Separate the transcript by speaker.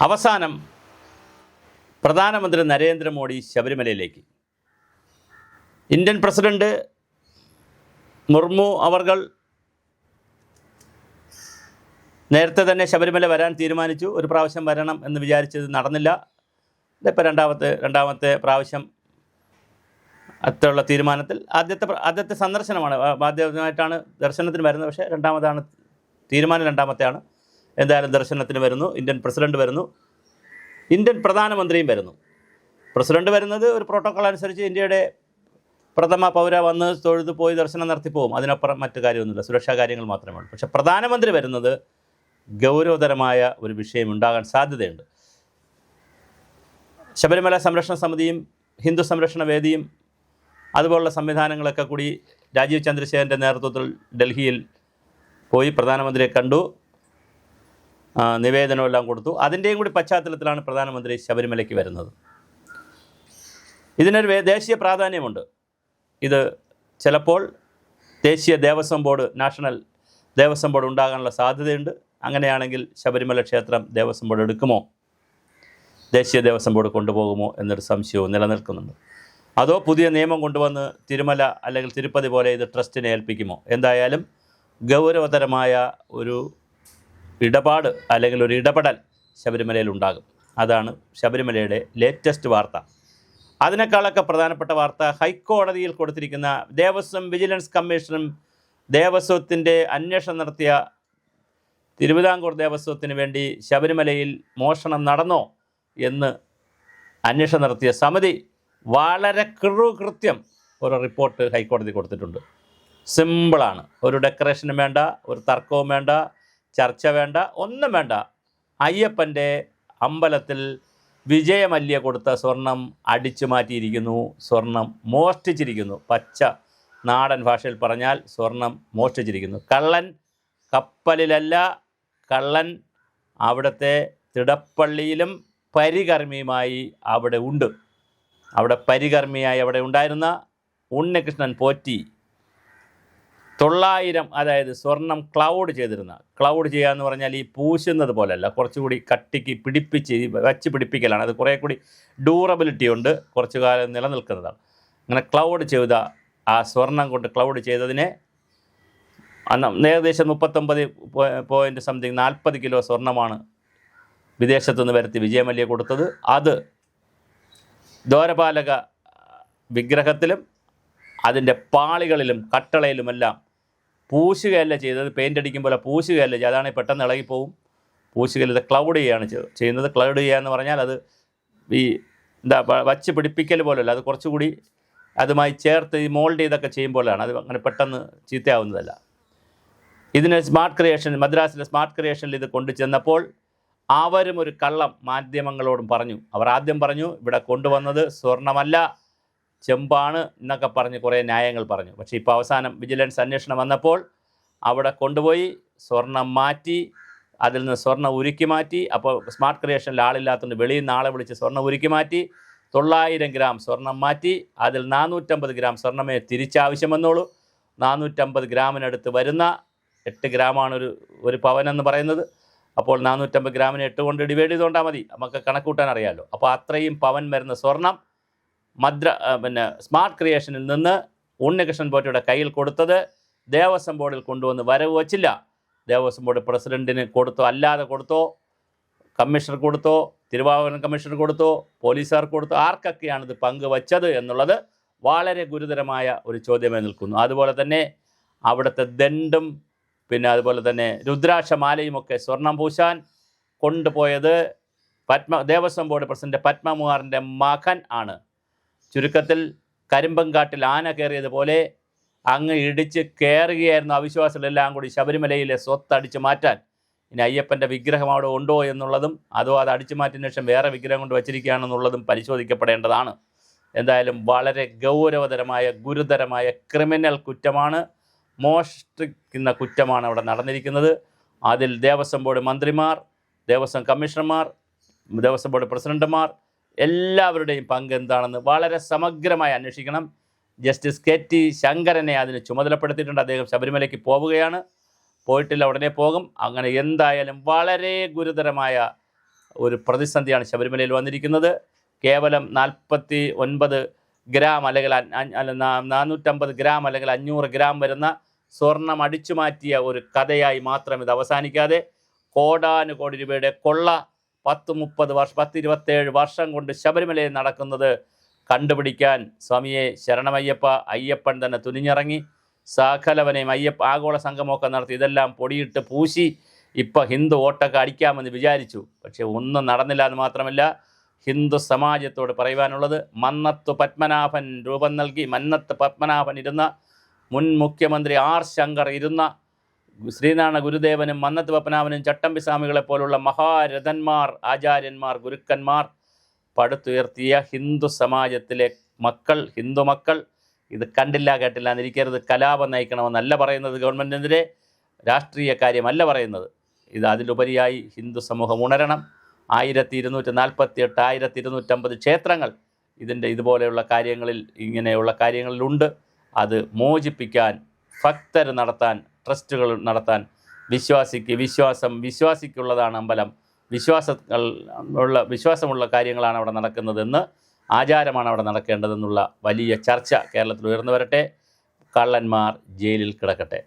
Speaker 1: അവസാനം പ്രധാനമന്ത്രി നരേന്ദ്രമോദി ശബരിമലയിലേക്ക്. ഇന്ത്യൻ പ്രസിഡന്റ് മുർമു അവർ നേരത്തെ തന്നെ ശബരിമല വരാൻ തീരുമാനിച്ചു. ഒരു പ്രാവശ്യം വരണം എന്ന് വിചാരിച്ചത് നടന്നില്ല. ഇതിപ്പോൾ രണ്ടാമത്തെ രണ്ടാമത്തെ പ്രാവശ്യം അത്തുള്ള തീരുമാനത്തിൽ ആദ്യത്തെ ആദ്യത്തെ സന്ദർശനമാണ്. ആദ്യമായിട്ടാണ് ദർശനത്തിന് വരുന്നത്. പക്ഷേ രണ്ടാമതാണ് തീരുമാനം രണ്ടാമത്തെയാണ്. എന്തായാലും ദർശനത്തിന് വരുന്നു. ഇന്ത്യൻ പ്രസിഡന്റ് വരുന്നു. ഇന്ത്യൻ പ്രധാനമന്ത്രിയും വരുന്നു. പ്രസിഡന്റ് വരുന്നത് ഒരു പ്രോട്ടോക്കോൾ അനുസരിച്ച് ഇന്ത്യയുടെ പ്രഥമ പൗര വന്ന് തൊഴുത് പോയി ദർശനം നടത്തി പോകും അതിനപ്പുറം മറ്റു കാര്യമൊന്നുമില്ല. സുരക്ഷാ കാര്യങ്ങൾ മാത്രമേ ഉള്ളൂ. പക്ഷേ പ്രധാനമന്ത്രി വരുന്നത് ഗൗരവതരമായ ഒരു വിഷയം ഉണ്ടാകാൻ സാധ്യതയുണ്ട്. ശബരിമല സംരക്ഷണ സമിതിയും ഹിന്ദു സംരക്ഷണ വേദിയും അതുപോലുള്ള സംവിധാനങ്ങളൊക്കെ കൂടി രാജീവ് ചന്ദ്രശേഖരന്റെ നേതൃത്വത്തിൽ ഡൽഹിയിൽ പോയി പ്രധാനമന്ത്രിയെ കണ്ടു. നിവേദനമെല്ലാം കൊടുത്തു. അതിന്റെയും കൂടി പശ്ചാത്തലത്തിലാണ് പ്രധാനമന്ത്രി ശബരിമലയ്ക്ക് വരുന്നത്. ഇതിനൊരു ദേശീയ പ്രാധാന്യമുണ്ട്. ഇത് ചിലപ്പോൾ ദേശീയ Devaswom board national Devaswom board ഉണ്ടാകാനുള്ള സാധ്യതയുണ്ട്. അങ്ങനെയാണെങ്കിൽ ശബരിമല ക്ഷേത്രം ദേവസ്വം ബോർഡ് എടുക്കുമോ? ദേശീയ ദേവസ്വം ബോർഡ് കൊണ്ടുപോകുമോ എന്നൊരു സംശയവും നിലനിൽക്കുന്നുണ്ട്. അതോ പുതിയ നിയമം കൊണ്ടുവന്ന് തിരുമല അല്ലെങ്കിൽ തിരുപ്പതി പോലെ ഇത് ട്രസ്റ്റിനെ ഏൽപ്പിക്കുമോ? എന്തായാലും ഗൗരവതരമായ ഒരു ഇടപാട് അല്ലെങ്കിൽ ഒരു ഇടപെടൽ ശബരിമലയിൽ ഉണ്ടാകും. അതാണ് ശബരിമലയുടെ ലേറ്റസ്റ്റ് വാർത്ത. അതിനേക്കാളൊക്കെ പ്രധാനപ്പെട്ട വാർത്ത ഹൈക്കോടതിയിൽ കൊടുത്തിരിക്കുന്ന ദേവസ്വം വിജിലൻസ് കമ്മീഷനും ദേവസ്വത്തിന്റെ അന്വേഷണം നടത്തിയ തിരുവിതാംകൂർ ദേവസ്വത്തിന് വേണ്ടി ശബരിമലയിൽ മോഷണം നടന്നോ എന്ന് അന്വേഷണം നടത്തിയ സമിതി വളരെ കൃത്യം ഒരു റിപ്പോർട്ട് ഹൈക്കോടതി കൊടുത്തിട്ടുണ്ട്. സിമ്പിളാണ്. ഒരു ഡെക്കറേഷനും വേണ്ട ഒരു തർക്കവും വേണ്ട ചർച്ച വേണ്ട ഒന്നും വേണ്ട. അയ്യപ്പന്റെ അമ്പലത്തിൽ വിജയമല്യ കൊടുത്ത സ്വർണം അടിച്ചു മാറ്റിയിരിക്കുന്നു സ്വർണം മോഷ്ടിച്ചിരിക്കുന്നു. പച്ച നാടൻ ഭാഷയിൽ പറഞ്ഞാൽ സ്വർണം മോഷ്ടിച്ചിരിക്കുന്നു. കള്ളൻ കപ്പലിലല്ല കള്ളൻ അവിടുത്തെ തിടപ്പള്ളിയിലും പരികർമ്മിയുമായി അവിടെ ഉണ്ട്. അവിടെ പരികർമ്മിയായി അവിടെ ഉണ്ടായിരുന്ന ഉണ്ണികൃഷ്ണൻ പോറ്റി തൊള്ളായിരം അതായത് സ്വർണം ക്ലൗഡ് ചെയ്തിരുന്ന ക്ലൗഡ് ചെയ്യുക എന്ന് പറഞ്ഞാൽ ഈ പൂശുന്നത് പോലെയല്ല കുറച്ചുകൂടി കട്ടിക്ക് പിടിപ്പിച്ച് വച്ച് പിടിപ്പിക്കലാണ്. അത് കുറേ കൂടി ഡ്യൂറബിലിറ്റി ഉണ്ട് കുറച്ചു കാലം നിലനിൽക്കുന്നതാണ്. അങ്ങനെ ക്ലൗഡ് ചെയ്ത ആ സ്വർണം കൊണ്ട് ക്ലൗഡ് ചെയ്തതിനെ അന്ന് ഏകദേശം മുപ്പത്തൊമ്പത് പോയിന്റ് സംതിങ് നാൽപ്പത് കിലോ സ്വർണമാണ് വിദേശത്തു നിന്ന് വരുത്തി വിജയമല്യ കൊടുത്തത്. അത് ദ്വാരപാലക വിഗ്രഹത്തിലും അതിന്റെ പാളികളിലും കട്ടളയിലുമെല്ലാം പൂശുകയല്ല ചെയ്തത് പെയിന്റ് അടിക്കുമ്പോൾ പൂശുകയല്ല ചെയ്തത്. അതാണ് പെട്ടെന്ന് ഇളകിപ്പോവും. പൂശുകയല്ല ക്ലൗഡ് ചെയ്യുകയാണ് ചെയ്തത്. ചെയ്യുന്നത് ക്ലൗഡ് ചെയ്യുക എന്ന് പറഞ്ഞാൽ അത് ഈ എന്താ വച്ച് പിടിപ്പിക്കൽ പോലെയല്ല. അത് കുറച്ചുകൂടി അതുമായി ചേർത്ത് ഈ മോൾഡ് ചെയ്തൊക്കെ ചെയ്യുമ്പോഴാണ് അത് അങ്ങനെ പെട്ടെന്ന് ചീത്തയാവുന്നതല്ല. ഇതിന് സ്മാർട്ട് ക്രിയേഷൻ മദ്രാസിലെ സ്മാർട്ട് ക്രിയേഷനിൽ ഇത് കൊണ്ടു ചെന്നപ്പോൾ അവരും ഒരു കള്ളം മാധ്യമങ്ങളോടും പറഞ്ഞു. അവർ ആദ്യം പറഞ്ഞു ഇവിടെ കൊണ്ടുവന്നത് സ്വർണമല്ല ചെമ്പാണ് എന്നൊക്കെ പറഞ്ഞ് കുറേ ന്യായങ്ങൾ പറഞ്ഞു. പക്ഷേ ഇപ്പോൾ അവസാനം വിജിലൻസ് അന്വേഷണം വന്നപ്പോൾ അവിടെ കൊണ്ടുപോയി സ്വർണം മാറ്റി അതിൽ നിന്ന് സ്വർണം ഉരുക്കി മാറ്റി അപ്പോൾ സ്മാർട്ട് ക്രിയേഷനിൽ ആളില്ലാത്തതുകൊണ്ട് വെളിയിൽ നിന്ന് ആളെ വിളിച്ച് സ്വർണം ഉരുക്കി മാറ്റി തൊള്ളായിരം ഗ്രാം സ്വർണം മാറ്റി അതിൽ നാനൂറ്റമ്പത് ഗ്രാം സ്വർണമേ തിരിച്ചാവശ്യം വന്നോളൂ നാനൂറ്റമ്പത് ഗ്രാമിനടുത്ത് വരുന്ന എട്ട് ഗ്രാമാണ് ഒരു ഒരു പവനെന്ന് പറയുന്നത്. അപ്പോൾ നാനൂറ്റമ്പത് ഗ്രാമിന് എട്ട് കൊണ്ട് ഡിവൈഡ് ചെയ്തുകൊണ്ടാൽ മതി. നമുക്ക് കണക്കൂട്ടാൻ അറിയാമല്ലോ. അപ്പോൾ അത്രയും പവൻ വരുന്ന സ്വർണം മദ്ര പിന്നെ സ്മാർട്ട് ക്രിയേഷനിൽ നിന്ന് ഉണ്ണികൃഷ്ണൻ പോറ്റയുടെ കയ്യിൽ കൊടുത്തത് ദേവസ്വം ബോർഡിൽ കൊണ്ടുവന്ന് വരവ് വച്ചില്ല. ദേവസ്വം ബോർഡ് പ്രസിഡന്റിന് കൊടുത്തോ അല്ലാതെ കൊടുത്തോ കമ്മീഷണർ കൊടുത്തോ തിരുവാഭരണം കമ്മീഷണർ കൊടുത്തോ പോലീസുകാർ കൊടുത്തോ ആർക്കൊക്കെയാണ് ഇത് പങ്കുവച്ചത് എന്നുള്ളത് വളരെ ഗുരുതരമായ ഒരു ചോദ്യമായി നിൽക്കുന്നു. അതുപോലെ തന്നെ അവിടുത്തെ ദണ്ടും പിന്നെ അതുപോലെ തന്നെ രുദ്രാക്ഷമാലയുമൊക്കെ സ്വർണം പൂശാൻ കൊണ്ടുപോയത് പത്മ ദേവസ്വം ബോർഡ് പ്രസിഡന്റ് പത്മകുമാറിന്റെ മകൻ ആണ്. ചുരുക്കത്തിൽ കരിമ്പങ്കാട്ടിൽ ആന കയറിയതുപോലെ അങ്ങ് ഇടിച്ച് കയറുകയായിരുന്നു അവിശ്വാസികളെല്ലാം കൂടി ശബരിമലയിലെ സ്വത്ത് അടിച്ചു മാറ്റാൻ. ഇനി അയ്യപ്പന്റെ വിഗ്രഹം അവിടെ ഉണ്ടോ എന്നുള്ളതും അതോ അത് അടിച്ചു മാറ്റിയതിന് ശേഷം വേറെ വിഗ്രഹം കൊണ്ട് വച്ചിരിക്കുകയാണെന്നുള്ളതും പരിശോധിക്കപ്പെടേണ്ടതാണ്. എന്തായാലും വളരെ ഗൗരവതരമായ ഗുരുതരമായ ക്രിമിനൽ കുറ്റമാണ് മോഷ്ടിക്കുന്ന കുറ്റമാണ് അവിടെ നടന്നിരിക്കുന്നത്. അതിൽ ദേവസ്വം ബോർഡ് മന്ത്രിമാർ ദേവസ്വം കമ്മീഷണർമാർ ദേവസ്വം ബോർഡ് പ്രസിഡന്റുമാർ എല്ലാവരുടെയും പങ്ക് എന്താണെന്ന് വളരെ സമഗ്രമായി അന്വേഷിക്കണം. ജസ്റ്റിസ് കെ ടി ശങ്കരനെ അതിന് ചുമതലപ്പെടുത്തിയിട്ടുണ്ട്. അദ്ദേഹം ശബരിമലയ്ക്ക് പോവുകയാണ്. പോയിട്ടില്ല ഉടനെ പോകും. അങ്ങനെ എന്തായാലും വളരെ ഗുരുതരമായ ഒരു പ്രതിസന്ധിയാണ് ശബരിമലയിൽ വന്നിരിക്കുന്നത്. കേവലം നാൽപ്പത്തി ഒൻപത് ഗ്രാം അല്ലെങ്കിൽ നാനൂറ്റമ്പത് ഗ്രാം അല്ലെങ്കിൽ അഞ്ഞൂറ് ഗ്രാം വരുന്ന സ്വർണം അടിച്ചു മാറ്റിയ ഒരു കഥയായി മാത്രം ഇത് അവസാനിക്കാതെ കോടാനുകോടി രൂപയുടെ കൊള്ള പത്ത് മുപ്പത് വർഷം പത്ത് ഇരുപത്തേഴ് വർഷം കൊണ്ട് ശബരിമലയിൽ നടക്കുന്നത് കണ്ടുപിടിക്കാൻ സ്വാമിയെ ശരണമയ്യപ്പ അയ്യപ്പൻ തന്നെ തുനിഞ്ഞിറങ്ങി. സകലവനെയും അയ്യപ്പ ആഗോള സംഗമമൊക്കെ നടത്തി. ഇതെല്ലാം പൊടിയിട്ട് പൂശി ഇപ്പം ഹിന്ദു ഓട്ടൊക്കെ അടിക്കാമെന്ന് വിചാരിച്ചു. പക്ഷേ ഒന്നും നടന്നില്ല എന്ന് മാത്രമല്ല ഹിന്ദു സമാജത്തോട് പറയുവാനുള്ളത് മന്നത്ത് പത്മനാഭൻ രൂപം നൽകി മന്നത്ത് പത്മനാഭൻ ഇരുന്ന മുൻ മുഖ്യമന്ത്രി ആർ ശങ്കർ ഇരുന്ന ശ്രീനാരായണ ഗുരുദേവനും മന്നത്ത് പത്മനാഭനും ചട്ടമ്പി സ്വാമികളെ പോലുള്ള മഹാരഥന്മാർ ആചാര്യന്മാർ ഗുരുക്കന്മാർ പടുത്തുയർത്തിയ ഹിന്ദു സമാജത്തിലെ മക്കൾ ഹിന്ദു മക്കൾ. ഇത് കണ്ടില്ല കേട്ടില്ല എന്നിരിക്കരുത്. കലാപം നയിക്കണമെന്നല്ല പറയുന്നത് ഗവൺമെന്റിനെതിരെ രാഷ്ട്രീയ കാര്യമല്ല പറയുന്നത്. ഇത് അതിലുപരിയായി ഹിന്ദു സമൂഹം ഉണരണം. ആയിരത്തി ഇരുന്നൂറ്റി നാൽപ്പത്തി എട്ട് ആയിരത്തി ഇരുന്നൂറ്റമ്പത് ക്ഷേത്രങ്ങൾ ഇതിന്റെ ഇതുപോലെയുള്ള കാര്യങ്ങളിൽ ഇങ്ങനെയുള്ള കാര്യങ്ങളിലുണ്ട്. അത് മോചിപ്പിക്കാൻ ഭക്തർ നടത്താൻ ട്രസ്റ്റുകൾ നടത്താൻ വിശ്വാസിക്ക് വിശ്വാസം വിശ്വാസിക്കുള്ളതാണ് അമ്പലം. വിശ്വാസങ്ങൾ ഉള്ള വിശ്വാസമുള്ള കാര്യങ്ങളാണ് അവിടെ നടക്കുന്നതെന്ന് ആചാരമാണ് അവിടെ നടക്കേണ്ടതെന്നുള്ള വലിയ ചർച്ച കേരളത്തിൽ ഉയർന്നു വരട്ടെ. കള്ളന്മാർ ജയിലിൽ കിടക്കട്ടെ.